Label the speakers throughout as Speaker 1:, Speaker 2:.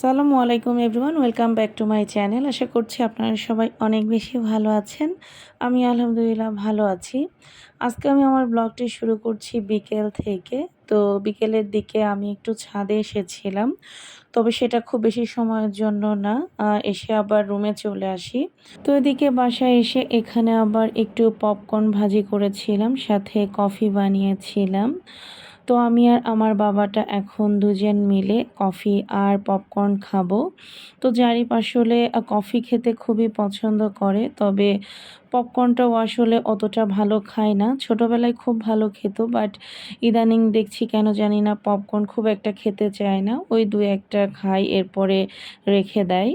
Speaker 1: সালামু আলাইকুম everyone, welcome back to my channel. আশা করছি আপনারা সবাই অনেক বেশি ভালো আছেন। আমি আলহামদুলিল্লাহ ভালো আছি। আজকে আমি আমার ব্লগটি শুরু করছি বিকেল থেকে। তো বিকেলের দিকে আমি একটু ছাদে এসেছিলাম। তবে সেটা খুব বেশি সময়ের জন্য না। এসে আবার রুমে চলে আসি। তো এদিকে বাসায় এসে এখানে আবার একটু পপকর্ন ভাজি করেছিলাম, সাথে কফি বানিয়েছিলাম। তো আমি আর আমার বাবাটা এখন দুজন মিলে কফি আর পপকর্ন খাব। তো জারিপ আসলে কফি খেতে খুবই পছন্দ করে, তবে পপকর্নটাও আসলে অতটা ভালো খায় না। ছোটোবেলায় খুব ভালো খেত, বাট ইদানিং দেখছি কেন জানি না পপকর্ন খুব একটা খেতে চায় না। ওই দু একটা খায়, এরপরে রেখে দেয়।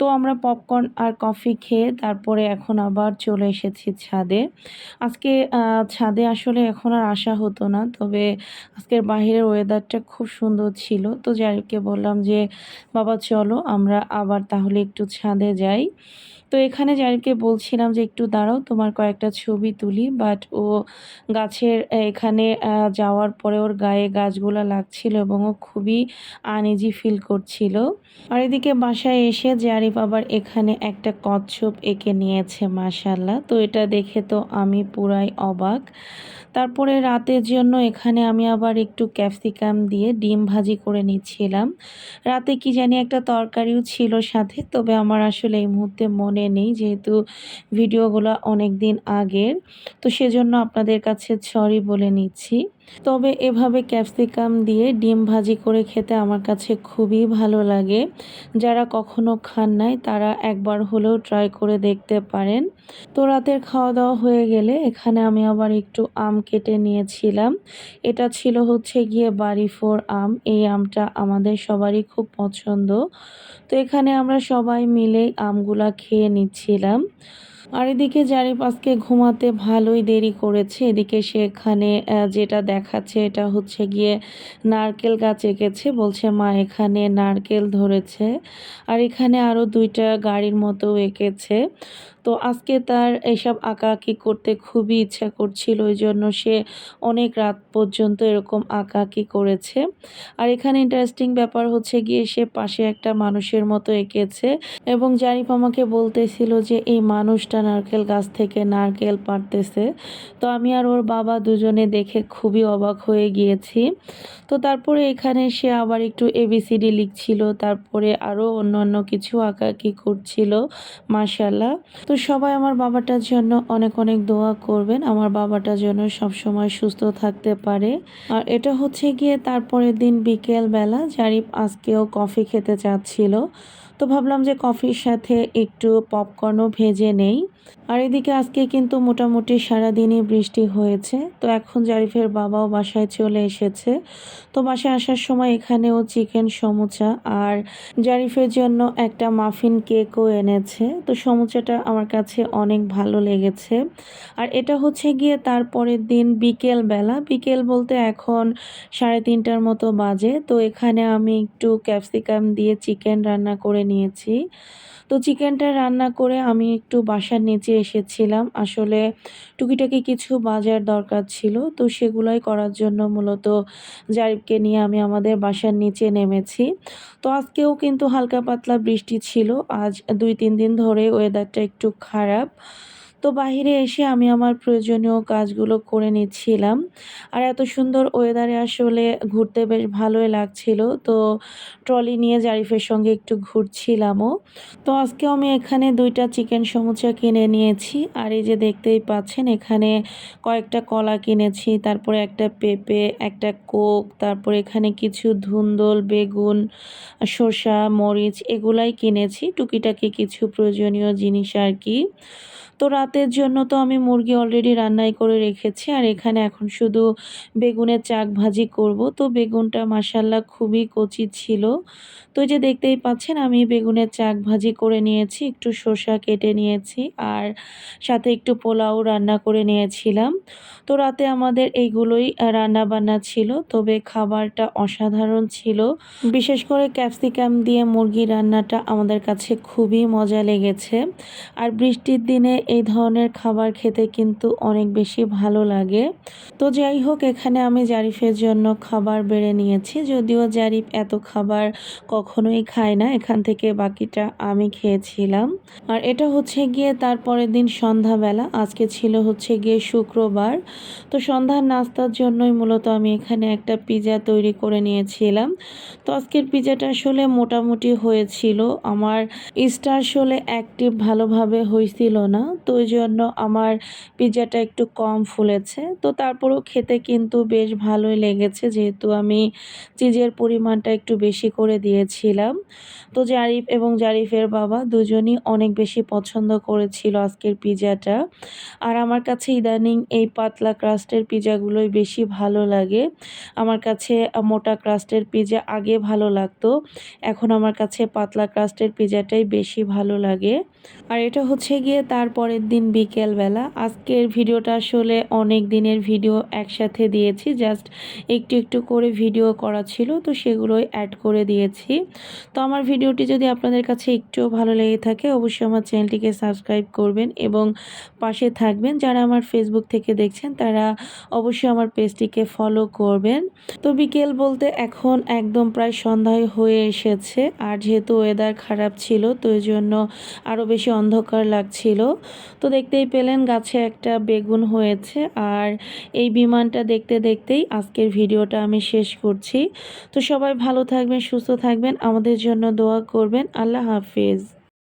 Speaker 1: তো আমরা পপকর্ন আর কফি খেয়ে তারপরে এখন আবার চলে এসেছি ছাদে। আজকে ছাদে আসলে এখন আর আসা হতো না, তবে আজকের বাহিরের ওয়েদারটা খুব সুন্দর ছিল। তো যাইকে বললাম যে, বাবা চলো আমরা আবার তাহলে একটু ছাদে যাই। তো এখানে জারিফকে বলছিলাম যে, একটু দাঁড়াও, তোমার কয়েকটা ছবি তুলি। বাট ও গাছের এখানে যাওয়ার পরে ওর গায়ে গাছগুলো লাগছিল এবং ও খুবই আনইজি ফিল করছিল। আর এদিকে বাসায় এসে জারিফ আবার এখানে একটা কচ্ছপ এঁকে নিয়েছে মাশাল্লাহ তো এটা দেখে তো আমি পুরাই অবাক। তারপরে রাতের জন্য এখানে আমি আবার একটু ক্যাপসিকাম দিয়ে ডিম ভাজি করে নিচ্ছিলাম। রাতে কি জানি একটা তরকারিও ছিল সাথে, তবে আমার আসলে এই মুহূর্তে মনে নেই যেহেতু ভিডিওগুলো অনেক দিন আগের। তো সেজন্য আপনাদের কাছে সরি বলে নিচ্ছি। তবে এভাবে ক্যাপসিকাম দিয়ে ডিম ভাজি করে খেতে আমার কাছে খুবই ভালো লাগে। যারা কখনো খান নাই, তারা একবার হলেও ট্রাই করে দেখতে পারেন। তো রাতের খাওয়া দাওয়া হয়ে গেলে এখানে আমি আবার একটু আম কেটে নিয়েছিলাম। এটা ছিল হচ্ছে গিয়ে বাড়ি ফোর আম। এই আমটা আমাদের সবারই খুব পছন্দ। তো এখানে আমরা সবাই মিলেই আমগুলা খেয়ে নিচ্ছিলাম। আর এদিকে জারিফ আজকে ঘুমাতে ভালোই দেরি করেছে। এদিকে সেখানে যেটা দেখাচ্ছে এটা হচ্ছে গিয়ে নারকেল গাছ এঁকেছে। বলছে, মা, এখানে নারকেল ধরেছে। আর এখানে আরও দুইটা গাড়ির মতো এঁকেছে। তো আজকে তার এসব আঁকাআঁকি করতে খুবই ইচ্ছা করছিল ওই জন্য সে অনেক রাত পর্যন্ত এরকম আঁকাআঁকি করেছে। আর এখানে ইন্টারেস্টিং ব্যাপার হচ্ছে গিয়ে সে পাশে একটা মানুষের মতো এঁকেছে এবং জারিফ আমাকে বলতেছিল যে, এই মানুষটা নারকেল গাছ থেকে নারকেল পাড়তেছে। তো আমি আর ওর বাবা দুজনে দেখে খুবই অবাক হয়ে গিয়েছি। তো তারপরে এখানে সে আবার একটু এবিসিডি লিখছিল, তারপরে আরও অন্য অন্য কিছু আঁকাআঁকি করছিল মাশাল্লাহ তো সবাই আমার বাবাটার জন্য অনেক অনেক দোয়া করবেন। আমার বাবাটা যেন সবসময় সুস্থ থাকতে পারে। আর এটা হচ্ছে গিয়ে তারপরের দিন বিকেল বেলা জারিফ আজকেও কফি খেতে চাচ্ছিল। তো ভাবলাম যে কফির সাথে একটু পপকর্নও ভেজে নেই। আর এদিকে আজকে কিন্তু মোটামুটি সারাদিনই বৃষ্টি হয়েছে। তো এখন জারিফের বাবাও বাসায় চলে এসেছে। তো বাসায় আসার সময় এখানেও চিকেন সমুচা আর জারিফের জন্য একটা মাফিন কেকও এনেছে। তো সমুচাটা আমার কাছে অনেক ভালো লেগেছে। আর এটা হচ্ছে গিয়ে তারপরের দিন বিকেল বেলা বিকেল বলতে এখন সাড়ে তিনটার মতো বাজে। তো এখানে আমি একটু ক্যাপসিকাম দিয়ে চিকেন রান্না করে নিয়েছি। তো চিকেনটা রান্না করে আমি একটু বাসার নিচে এসেছিলাম। আসলে টুকিটাকি কিছু বাজার দরকার ছিল, তো সেগুলোই করার জন্য মূলত জারিফকে নিয়ে আমি আমাদের বাসার নিচে নেমেছি। তো আজকেও কিন্তু হালকা পাতলা বৃষ্টি ছিল, আজ দুই তিন দিন ধরে ওয়েদারটা একটু খারাপ। তো বাইরে এসে আমি আমার প্রয়োজনীয় কাজগুলো করে নিচ্ছিলাম। আর এত সুন্দর ওয়েদারে আসলে ঘুরতে বেশ ভালোই লাগছিল। তো ট্রলি নিয়ে জারিফের সঙ্গে একটু ঘুরছিলামও। তো আজকেও আমি এখানে দুইটা চিকেন সমুচা কিনে নিয়েছি। আর এই যে দেখতেই পাচ্ছেন, এখানে কয়েকটা কলা কিনেছি, তারপরে একটা পেঁপে, একটা কোক, তারপরে এখানে কিছু ধুন্দল, বেগুন শসা মরিচ এগুলাই কিনেছি। টুকিটাকি কিছু প্রয়োজনীয় জিনিস আর কি। তো রাতের জন্য তো আমি মুরগি অলরেডি রান্নাই করে রেখেছি, আর এখানে এখন শুধু বেগুনের চাক ভাজি করব। তো বেগুনটা মাসাল্লাহ খুবই কচি ছিল। তো যে দেখতেই পাচ্ছেন, আমি বেগুনের চাক ভাজি করে নিয়েছি, একটু শসা কেটে নিয়েছি, আর সাথে একটু পোলাও রান্না করে নিয়েছিলাম। তো রাতে আমাদের এইগুলোই রান্না বান্না ছিল, তবে খাবারটা অসাধারণ ছিল। বিশেষ করে ক্যাপসিকাম দিয়ে মুরগি রান্নাটা আমাদের কাছে খুবই মজা লেগেছে। আর বৃষ্টির দিনে এই ধরনের ধরনের খাবার খেতে কিন্তু অনেক বেশি ভালো লাগে। তো যাই হোক, এখানে আমি জারিফের জন্য খাবার বেড়ে নিয়েছি। যদিও জারিফ এত খাবার কখনোই খায় না, এখান থেকে বাকিটা আমি খেয়েছিলাম। আর এটা হচ্ছে গিয়ে তারপরের দিন সন্ধ্যাবেলা, আজকে ছিল হচ্ছে গিয়ে শুক্রবার। তো সন্ধ্যার নাস্তার জন্যই মূলত আমি এখানে একটা পিজা তৈরি করে নিয়েছিলাম। তো আজকের পিজাটা আসলে মোটামুটি হয়েছিল। আমার স্টার আসলে অ্যাক্টিভ ভালোভাবে হয়েছিল না। তো জন্য আমার পিজাটা একটু কম ফুলেছে। তো তারপরেও খেতে কিন্তু বেশ ভালোই লেগেছে, যেহেতু আমি চিজের পরিমাণটা একটু বেশি করে দিয়েছিলাম। তো জারিফ এবং জারিফের বাবা দুজনই অনেক বেশি পছন্দ করেছিল আজকের পিজাটা আর আমার কাছে ইদানিং এই পাতলা ক্রাস্টের পিজাগুলোই বেশি ভালো লাগে। আমার কাছে মোটা ক্রাস্টের পিজা আগে ভালো লাগতো, এখন আমার কাছে পাতলা ক্রাস্টের পিজাটাই বেশি ভালো লাগে। আর এটা হচ্ছে গিয়ে তারপরের দিন বিকেলবেলা। আজকের ভিডিওটা আসলে অনেক দিনের ভিডিও একসাথে দিয়েছি জাস্ট একটু একটু করে ভিডিও করা ছিল, তো সেগুলোই অ্যাড করে দিয়েছি। তো আমার ভিডিওটি যদি আপনাদের কাছে একটুও ভালো লেগে থাকে, অবশ্যই আমার চ্যানেলটিকে সাবস্ক্রাইব করবেন এবং পাশে থাকবেন। যারা আমার ফেসবুক থেকে দেখছেন, তারা অবশ্যই আমার পেজটিকে ফলো করবেন। তো বিকেল বলতে এখন একদম প্রায় সন্ধ্যায় হয়ে এসেছে, আর যেহেতু ওয়েদার খারাপ ছিল, তো জন্য আরও বেশি অন্ধকার লাগছিল। তো দেখতেই পেলেন গাছে একটা বেগুন হয়েছে আর এই বিমানটা দেখতে দেখতেই আজকের ভিডিওটা আমি শেষ করছি। তো সবাই ভালো থাকবেন, সুস্থ থাকবেন, আমাদের জন্য দোয়া করবেন। আল্লাহ হাফিজ।